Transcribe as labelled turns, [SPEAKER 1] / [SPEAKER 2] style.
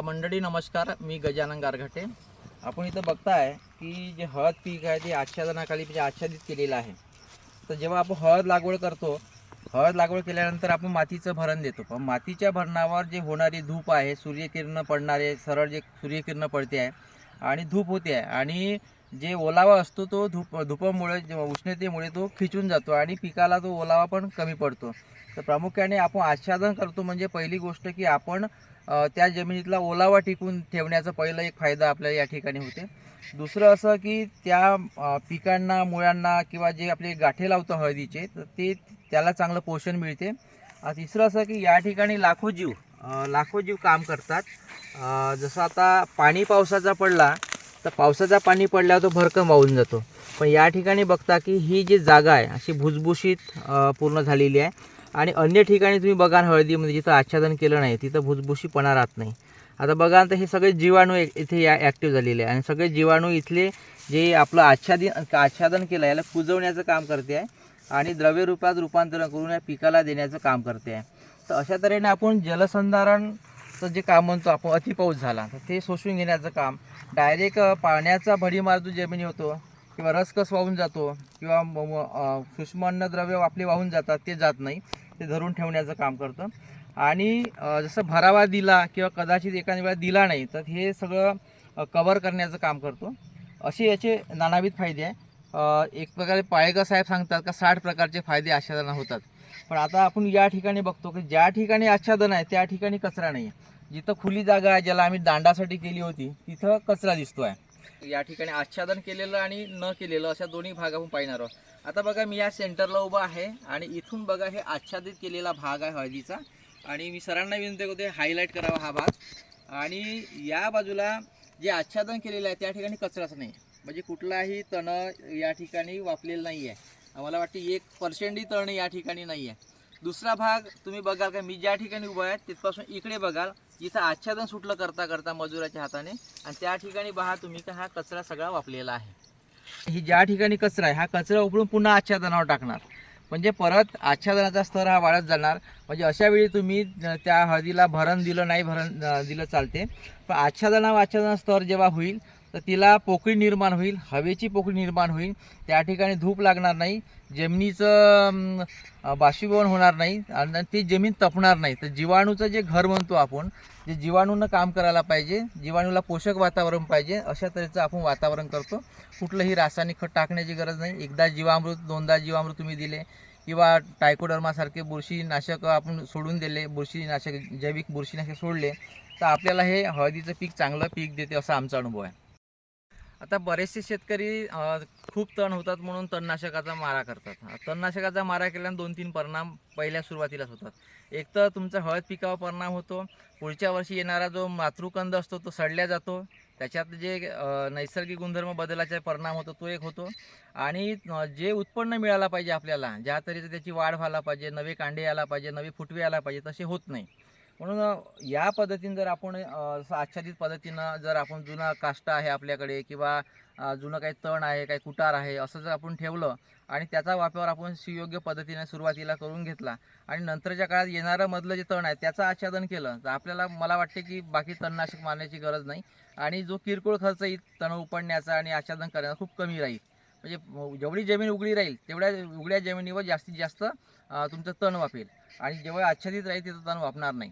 [SPEAKER 1] मंडळी नमस्कार. मी गजानन गारघाटे. आपण इथं बघताय की जे हळद पीक आहे ते आच्छादनाखाली म्हणजे आच्छादित केलेलं आहे. तर जेव्हा आपण हळद लागवड करतो हळद लागवड केल्यानंतर आपण मातीचं भरण देतो. पण मातीच्या भरणावर जे होणारी धूप आहे सूर्यकिरणं पडणारे सरळ जे सूर्यकिरणं पडते आहे आणि धूप होते आहे आणि जे ओलावा असतो तो धूप धुपामुळे उष्णतेमुळे तो खिचून जातो आणि पिकाला तो ओलावा पण कमी पडतो. तर प्रामुख्याने आपण आच्छादन करतो म्हणजे पहिली गोष्ट की आपण त्या जमिनीतला ओलावा टिकून ठेवण्याचा पहिला एक फायदा आपल्याला या ठिकाणी होते. दुसरं असं की त्या पिकांना मुळांना किंवा जे आपले गाठे लावतो हळदीचे तर ते त्याला चांगलं पोषण मिळते. तिसरं असं की या ठिकाणी लाखो जीव लाखो जीव काम करतात. जसं आता पाणी पावसाचा पडला तर पावसाचा पाणी पडल्यावर तो भरकम वाहून जातो. पण या ठिकाणी बघता की ही जी जागा आहे अशी भुसभुशीत पूर्ण झालेली आहे. आणि अन्य ठिकाणी तुम्ही बघा हळदीमध्ये जिथं आच्छादन केलं नाही तिथं भुसभुशीपणा राहत नाही. आता बघा तर हे सगळे जीवाणू एक- इथे या ॲक्टिव्ह झालेले आहे. आणि सगळे जीवाणू इथले जे आपलं आच्छादित आच्छादन केलं आहे याला कुजवण्याचं काम करते आहे. आणि द्रव्य रूपात रूपांतरण करून या पिकाला देण्याचं काम करते आहे. तर अशा तऱ्हेने आपण जलसंधारण जे काम म्हणतो आपण अतिपाऊस झाला तर ते शोषून घेण्याचं काम डायरेक्ट पाण्याचा भडीमार जो जमिनी होतो किंवा रसकस वाहून जातो किंवा म- सूक्ष्म अन्नद्रव्य आपले वाहून जातात ते जात नाही. ते धरून ठेवण्याचं काम करतं. आणि जसं भरावा दिला किंवा कदाचित एखाद्या वेळा दिला नाही तर हे सगळं कवर करण्याचं काम करतो. असे याचे नानाविध फायदे आहे. एक प्रकारे पाळेकर साहेब सांगतात का साठ प्रकारचे फायदे आच्छादन होतात. पण आता आपण या ठिकाणी बघतो की ज्या ठिकाणी आच्छादन आहे त्या ठिकाणी कचरा नाही आहे जिथं खुली जागा आहे ज्याला आम्ही दांडासाठी केली होती तिथं कचरा दिसतो आहे या ठिकाणी आच्छादन केलेलं आणि न केलेलं अशा दोन्ही भाग आपण पाहणार आहोत. आता बघा मी या सेंटरला उभा आहे आणि इथून बघा हे आच्छादित केलेला भाग आहे हळदीचा. आणि मी सरांना विनंती करते हायलाईट करावा हा भाग. आणि या बाजूला जे आच्छादन केलेलं आहे त्या ठिकाणी कचराच नाही. म्हणजे कुठलाही तण या ठिकाणी वापलेलं नाही आहे. मला वाटते एक पर्सेंटही तण या ठिकाणी नाही आहे. दुसरा भाग तुम्ही बघाल का? मी ज्या ठिकाणी उभा आहे तिथपासून इकडे बघाल. जिथं आच्छादन सुटलं करता करता मजुराच्या हाताने. आणि त्या ठिकाणी पहा तुम्ही का हा कचरा सगळा वापलेला आहे. ही ज्या ठिकाणी कचरा आहे हा कचरा उपडून पुन्हा आच्छादनावर टाकणार. म्हणजे परत आच्छादनाचा स्तर हा वाढत जाणार. म्हणजे अशा वेळी तुम्ही त्या हळदीला भरण दिलं नाही भरण दिलं चालते. पण आच्छादना आच्छादना स्तर जेव्हा होईल तर तिला पोकळी निर्माण होईल हवेची पोकळी निर्माण होईल. त्या ठिकाणी धूप लागणार नाही जमिनीचं बाष्पीभवन होणार नाही आणि ती जमीन तपणार नाही. तर जीवाणूचं जे घर म्हणतो आपण जे जीवाणूनं काम करायला पाहिजे जीवाणूला पोषक वातावरण पाहिजे अशा तऱ्हेचं आपण वातावरण करतो. कुठलंही रासायनिक खत टाकण्याची गरज नाही. एकदा जीवामृत दोनदा जीवामृत तुम्ही दिले किंवा टायकोडर्मासारखे बुरशीनाशक आपण सोडून दिले बुरशीनाशक जैविक बुरशीनाशक सोडले तर आपल्याला हे हळदीचं पीक चांगलं पीक देते असा आमचा अनुभव आहे. आता बरेचसे शेतकरी खूप तण होतात म्हणून तणनाशकाचा मारा करतात. तणनाशकाचा मारा केल्यानं दोन तीन परिणाम पहिल्या सुरुवातीलाच होतात. एक तर तुमचा हळद पिकावर परिणाम होतो. पुढच्या वर्षी येणारा जो मातृकंद असतो तो सडल्या जातो. त्याच्यात जे नैसर्गिक गुणधर्म बदलाचा परिणाम होतो तो एक होतो. आणि जे उत्पन्न मिळायला पाहिजे आपल्याला ज्या तऱ्हेचं त्याची वाढ व्हायला पाहिजे नवे कांडे यायला पाहिजे नवे फुटवे यायला पाहिजे तसे होत नाही. म्हणून या पद्धतीने जर आपण असं आच्छादित पद्धतीनं जर आपण जुना काष्टा आहे आपल्याकडे किंवा जुनं काही तण आहे काही कुटार आहे असं जर आपण ठेवलं आणि त्याचा वापर आपण सुयोग्य पद्धतीने सुरुवातीला करून घेतला आणि नंतरच्या काळात येणारं मधलं जे तण आहे त्याचं आच्छादन केलं तर आपल्याला मला वाटते की बाकी तणनाशक मारण्याची गरज नाही आणि जो किरकोळ खर्च येईल तण उपडण्याचा आणि आच्छादन करण्याचा खूप कमी राहील. म्हणजे जेवढी जमीन उघडी राहील तेवढ्या उघड्या जमिनीवर जास्तीत जास्त तुमचं तण वापेल आणि जेव्हा आच्छादित राहील तिथं तण वापणार नाही.